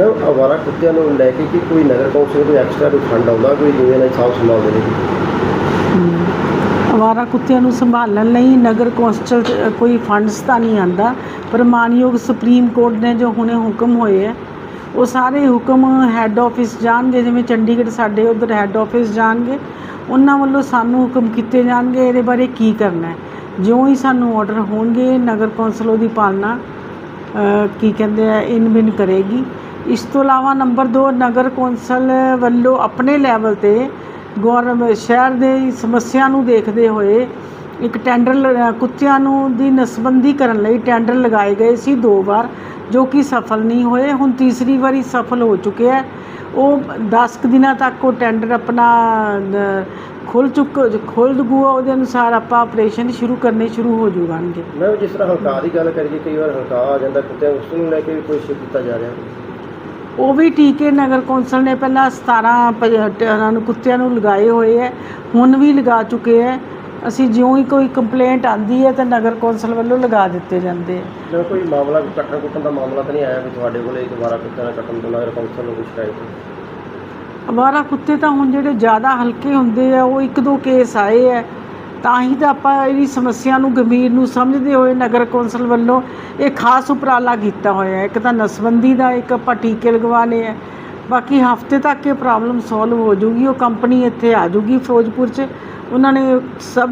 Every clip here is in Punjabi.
ਮੈਂ ਆਵਾਰਾ ਕੁੱਤਿਆਂ ਨੂੰ ਲੈ ਕੇ ਕਿ ਕੋਈ ਨਗਰ ਕੌਂਸਲ ਕੋਈ ਐਕਸਟਰਾ ਕੋਈ ਫੰਡ ਆਉਂਦਾ, ਕੋਈ ਜਿਵੇਂ ਨਾਲ ਸਾਫ਼ ਸੰਭਾਲਦੇ ਨੇ ਅਵਾਰਾ ਕੁੱਤਿਆਂ ਨੂੰ ਸੰਭਾਲਣ ਲਈ ਨਗਰ ਕੌਂਸਲ 'ਚ ਕੋਈ ਫੰਡਸ ਤਾਂ ਨਹੀਂ ਆਂਦਾ, ਪਰ ਮਾਨਯੋਗ ਸੁਪਰੀਮ ਕੋਰਟ ਨੇ ਜੋ ਹੁਣੇ ਹੁਕਮ ਹੋਏ ਹੈ, ਉਹ ਸਾਰੇ ਹੁਕਮ ਹੈੱਡ ਆਫਿਸ ਜਾਣਗੇ, ਜਿਵੇਂ ਚੰਡੀਗੜ੍ਹ ਸਾਡੇ ਉਧਰ ਹੈੱਡ ਆਫਿਸ ਜਾਣਗੇ, ਉਹਨਾਂ ਵੱਲੋਂ ਸਾਨੂੰ ਹੁਕਮ ਕੀਤੇ ਜਾਣਗੇ ਇਹਦੇ ਬਾਰੇ ਕੀ ਕਰਨਾ ਹੈ। ਜਿਉਂ ਹੀ ਸਾਨੂੰ ਆਰਡਰ ਹੋਣਗੇ, ਨਗਰ ਕੌਂਸਲ ਉਹਦੀ ਪਾਲਣਾ ਕੀ ਕਹਿੰਦੇ ਆ, ਇਨ ਬਿਨ ਕਰੇਗੀ। ਇਸ ਤੋਂ ਇਲਾਵਾ ਨੰਬਰ 2 ਨਗਰ ਕੌਂਸਲ ਵੱਲੋਂ ਆਪਣੇ ਲੈਵਲ ਤੇ ਗੌਰਮੈਂਟ ਸ਼ਹਿਰ ਦੇ ਸਮੱਸਿਆ ਨੂੰ ਦੇਖਦੇ ਹੋਏ ਇੱਕ ਟੈਂਡਰ ਲ- ਕੁੱਤਿਆਂ ਨੂੰ ਦੀ ਨਸਬੰਦੀ ਕਰਨ ਲਈ ਟੈਂਡਰ ਲਗਾਏ ਗਏ ਸੀ ਦੋ ਵਾਰ, ਜੋ ਕਿ ਸਫਲ ਨਹੀਂ ਹੋਏ। ਹੁਣ ਤੀਸਰੀ ਵਾਰੀ ਸਫਲ ਹੋ ਚੁੱਕਿਆ ਹੈ। ਉਹ 10 ਕੁ ਦਿਨਾਂ ਤੱਕ ਉਹ ਟੈਂਡਰ ਆਪਣਾ ਖੁੱਲ ਚੁੱਕ, ਖੁੱਲ ਜੂਗਾ ਉਹਦੇ ਅਨੁਸਾਰ ਆਪਾਂ ਆਪਰੇਸ਼ਨ ਸ਼ੁਰੂ ਕਰਨੇ ਸ਼ੁਰੂ ਹੋ ਜੂਗਾਂਗੇ ਮੈਂ ਜਿਸ ਤਰ੍ਹਾਂ ਹਲਕਾ ਦੀ ਗੱਲ ਕਰੀਏ, ਕਈ ਵਾਰ ਹਲਕਾ ਆ ਜਾਂਦਾ ਕੁੱਤਿਆਂ ਉਸ ਨੂੰ ਲੈ ਕੇ ਵੀ ਕੋਈ ਕੀਤਾ ਜਾ ਰਿਹਾ। ਉਹ ਵੀ ਟੀਕੇ ਨਗਰ ਕੌਂਸਲ ਨੇ ਪਹਿਲਾਂ 17 ਪ- ਟ- ਉਹਨਾਂ ਨੂੰ ਕੁੱਤਿਆਂ ਨੂੰ ਲਗਾਏ ਹੋਏ ਹੈ ਹੁਣ ਵੀ ਲਗਾ ਚੁੱਕੇ ਹੈ। ਅਸੀਂ ਜਿਉਂ ਹੀ ਕੋਈ ਕੰਪਲੇਂਟ ਆਂਦੀ ਹੈ ਤਾਂ ਨਗਰ ਕੌਂਸਲ ਵੱਲੋਂ ਲਗਾ ਦਿੱਤੇ ਜਾਂਦੇ ਹੈ। ਕੋਈ ਮਾਮਲਾ ਕੱਟਣ ਕੁੱਟਣ ਦਾ ਮਾਮਲਾ ਤਾਂ ਨਹੀਂ ਆਇਆ ਵੀ ਤੁਹਾਡੇ ਕੋਲੇ ਦੁਬਾਰਾ ਕੁੱਤਿਆਂ ਨਾਲ ਕੱਟਣ ਤੋਂ ਨਗਰ ਕੌਂਸਲ ਨੂੰ ਸ਼ਿਕਾਇਤ ਅਵਾਰਾ ਕੁੱਤੇ ਤਾਂ ਹੁਣ ਜਿਹੜੇ ਜ਼ਿਆਦਾ ਹਲਕੇ ਹੁੰਦੇ ਆ ਉਹ ਇੱਕ ਦੋ ਕੇਸ ਆਏ ਹੈ। ਤਾਂ ਹੀ ਤਾਂ ਆਪਾਂ ਇਹਦੀ ਸਮੱਸਿਆ ਨੂੰ ਗੰਭੀਰ ਨੂੰ ਸਮਝਦੇ ਹੋਏ ਨਗਰ ਕੌਂਸਲ ਵੱਲੋਂ ਇਹ ਖਾਸ ਉਪਰਾਲਾ ਕੀਤਾ ਹੋਇਆ ਇੱਕ ਤਾਂ ਨਸਬੰਦੀ ਦਾ ਇੱਕ ਆਪਾਂ ਟੀਕੇ ਲਗਵਾਉਣੇ ਹੈ। ਬਾਕੀ ਹਫ਼ਤੇ ਤੱਕ ਇਹ ਪ੍ਰੋਬਲਮ ਸੋਲਵ ਹੋ ਜੂਗੀ ਉਹ ਕੰਪਨੀ ਇੱਥੇ ਆ ਜੂਗੀ ਫਿਰੋਜ਼ਪੁਰ 'ਚ। ਉਹਨਾਂ ਨੇ ਸਭ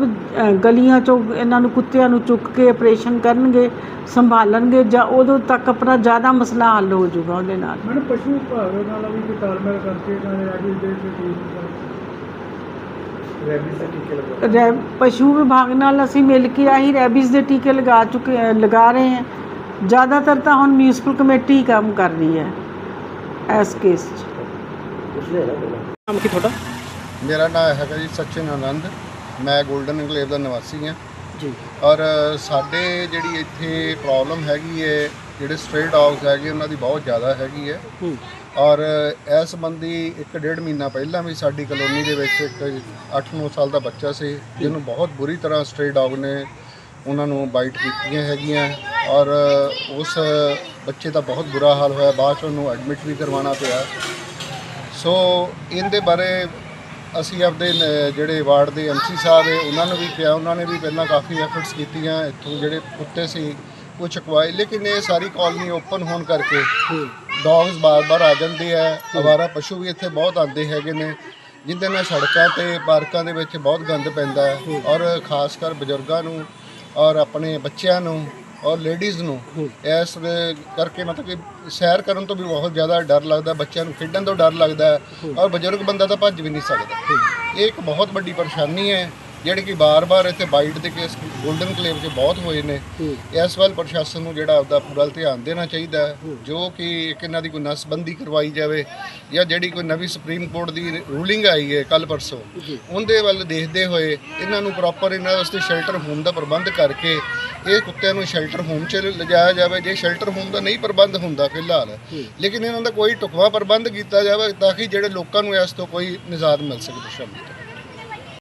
ਗਲੀਆਂ 'ਚੋਂ ਇਹਨਾਂ ਨੂੰ ਕੁੱਤਿਆਂ ਨੂੰ ਚੁੱਕ ਕੇ ਆਪਰੇਸ਼ਨ ਕਰਨਗੇ, ਸੰਭਾਲਣਗੇ ਜਾਂ ਉਦੋਂ ਤੱਕ ਆਪਣਾ ਜ਼ਿਆਦਾ ਮਸਲਾ ਹੱਲ ਹੋ ਜੂਗਾ ਉਹਦੇ ਨਾਲ। ਮੈਨੂੰ ਪਸ਼ੂ ਵਿਭਾਗ ਨਾਲ ਵੀ ਕੋਈ ਤਾਲਮੇਲ ਕਰਕੇ ਇਹਨਾਂ ਦੇ ਰਾਜੀ ਦੇ ਦੇ ਰੈਬਿਸ ਦੇ ਟੀਕੇ ਪਸ਼ੂ ਵਿਭਾਗ ਨਾਲ ਅਸੀਂ ਮਿਲ ਕੇ ਆਹੀ ਰੈਬੀਜ਼ ਦੇ ਟੀਕੇ ਲਗਾ ਚੁੱਕੇ ਲਗਾ ਰਹੇ ਹਾਂ। ਜ਼ਿਆਦਾਤਰ ਤਾਂ ਹੁਣ ਮਿਊਨਿਸਪਲ ਕਮੇਟੀ ਹੀ ਕੰਮ ਕਰ ਰਹੀ ਹੈ ਇਸ ਕੇਸ 'ਚ। ਨਾਮ ਕੀ ਤੁਹਾਡਾ? ਮੇਰਾ ਨਾਮ ਹੈਗਾ ਜੀ ਸਚਿਨ ਆਨੰਦ। ਮੈਂ 골ਡਨ ਇਨਕਲੇਵ ਦਾ ਨਿਵਾਸੀ ਹਾਂ। ਜੀ। ਔਰ ਸਾਡੇ ਜਿਹੜੀ ਇੱਥੇ ਪ੍ਰੋਬਲਮ ਹੈਗੀ ਹੈ ਜਿਹੜੇ ਸਟ੍ਰੇ ਡੌਗਸ ਹੈਗੇ ਉਹਨਾਂ ਦੀ ਬਹੁਤ ਜ਼ਿਆਦਾ ਹੈਗੀ ਹੈ। ਔਰ ਇਸ ਸੰਬੰਧੀ ਇੱਕ ਡੇਢ ਮਹੀਨਾ ਪਹਿਲਾਂ ਵੀ ਸਾਡੀ ਕਲੋਨੀ ਦੇ ਵਿੱਚ ਇੱਕ 8-9 ਸਾਲ ਦਾ ਬੱਚਾ ਸੀ ਜਿਹਨੂੰ ਬਹੁਤ ਬੁਰੀ ਤਰ੍ਹਾਂ ਸਟ੍ਰੇ ਡੌਗ ਨੇ ਉਹਨਾਂ ਨੂੰ ਬਾਈਟ ਕੀਤੀਆਂ ਹੈਗੀਆਂ। ਔਰ ਉਸ ਬੱਚੇ ਦਾ ਬਹੁਤ ਬੁਰਾ ਹਾਲ ਹੋਇਆ ਬਾਅਦ 'ਚ ਉਹਨੂੰ ਐਡਮਿਟ ਵੀ ਕਰਵਾਉਣਾ ਪਿਆ। ਸੋ ਇਹਦੇ ਬਾਰੇ ਅਸੀਂ ਆਪਦੇ ਜਿਹੜੇ ਵਾਰਡ ਦੇ ਐਮਸੀ ਸਾਹਿਬ ਹੈ ਉਹਨਾਂ ਨੂੰ ਵੀ ਕਿਹਾ ਉਹਨਾਂ ਨੇ ਵੀ ਪਹਿਲਾਂ ਕਾਫੀ ਐਫਰਟਸ ਕੀਤੀਆਂ। ਇੱਥੋਂ ਜਿਹੜੇ ਕੁੱਤੇ ਸੀ ਉਹ ਚੁਕਵਾਏ ਲੇਕਿਨ ਇਹ ਸਾਰੀ ਕਾਲਨੀ ਓਪਨ ਹੋਣ ਕਰਕੇ ਡੌਗਸ ਬਾਰ-ਬਾਰ ਆ ਜਾਂਦੇ ਆ ਅਵਾਰਾ ਪਸ਼ੂ ਵੀ ਇੱਥੇ ਬਹੁਤ ਆਉਂਦੇ ਹੈਗੇ ਨੇ, ਜਿੰਦੇ ਨਾਲ ਸੜਕਾਂ ਤੇ ਪਾਰਕਾਂ ਦੇ ਵਿੱਚ ਬਹੁਤ ਗੰਦ ਪੈਂਦਾ ਹੈ ਔਰ ਖਾਸ ਕਰ ਬਜ਼ੁਰਗਾਂ ਨੂੰ ਔਰ ਆਪਣੇ ਬੱਚਿਆਂ ਨੂੰ ਔਰ ਲੇਡੀਜ਼ ਨੂੰ, ਇਸ ਕਰਕੇ ਮਤਲਬ ਕਿ ਸੈਰ ਕਰਨ ਤੋਂ ਵੀ ਬਹੁਤ ਜ਼ਿਆਦਾ ਡਰ ਲੱਗਦਾ, ਬੱਚਿਆਂ ਨੂੰ ਖੇਡਣ ਤੋਂ ਡਰ ਲੱਗਦਾ ਔਰ ਬਜ਼ੁਰਗ ਬੰਦਾ ਤਾਂ ਭੱਜ ਵੀ ਨਹੀਂ ਸਕਦਾ। ਇਹ ਇੱਕ ਬਹੁਤ ਵੱਡੀ ਪਰੇਸ਼ਾਨੀ ਹੈ ਜਿਹੜੀ ਕਿ ਬਾਰ-ਬਾਰ ਇੱਥੇ ਬਾਈਟ ਦੇ ਕੇਸ 골ਡਨ ਕਲੇਵ 'ਚ ਬਹੁਤ ਹੋਏ ਨੇ। ਇਸ ਵੱਲ ਪ੍ਰਸ਼ਾਸਨ ਨੂੰ ਜਿਹੜਾ ਆਪਦਾ ਪੂਰਾ ਧਿਆਨ ਦੇਣਾ ਚਾਹੀਦਾ ਜੋ ਕਿ ਇੱਕ ਇਹਨਾਂ ਦੀ ਕੋਈ ਨਸਬੰਦੀ ਕਰਵਾਈ ਜਾਵੇ ਜਾਂ ਜਿਹੜੀ ਕੋਈ ਨਵੀਂ ਸੁਪਰੀਮ ਕੋਰਟ ਦੀ ਰੂਲਿੰਗ ਆਈ ਹੈ ਕੱਲ ਪਰਸੋਂ ਉਹਦੇ ਵੱਲ ਦੇਖਦੇ ਹੋਏ ਇਹਨਾਂ ਨੂੰ ਪ੍ਰੋਪਰ ਇਹਨਾਂ ਵਾਸਤੇ ਸ਼ੈਲਟਰ ਹੋਮ ਦਾ ਪ੍ਰਬੰਧ ਕਰਕੇ ਇਹ ਕੁੱਤਿਆਂ ਨੂੰ ਸ਼ੈਲਟਰ ਹੋਮ 'ਚ ਲਿਜਾਇਆ ਜਾਵੇ। ਜੇ ਸ਼ੈਲਟਰ ਹੋਮ ਦਾ ਨਹੀਂ ਪ੍ਰਬੰਧ ਹੁੰਦਾ ਫਿਲਹਾਲ ਲੇਕਿਨ ਇਹਨਾਂ ਦਾ ਕੋਈ ਟੁਕਵਾ ਪ੍ਰਬੰਧ ਕੀਤਾ ਜਾਵੇ ਤਾਂ ਕਿ ਜਿਹੜੇ ਲੋਕਾਂ ਨੂੰ ਇਸ ਤੋਂ ਕੋਈ ਨਿਜਾਤ ਮਿਲ ਸਕੇ ਤੋਂ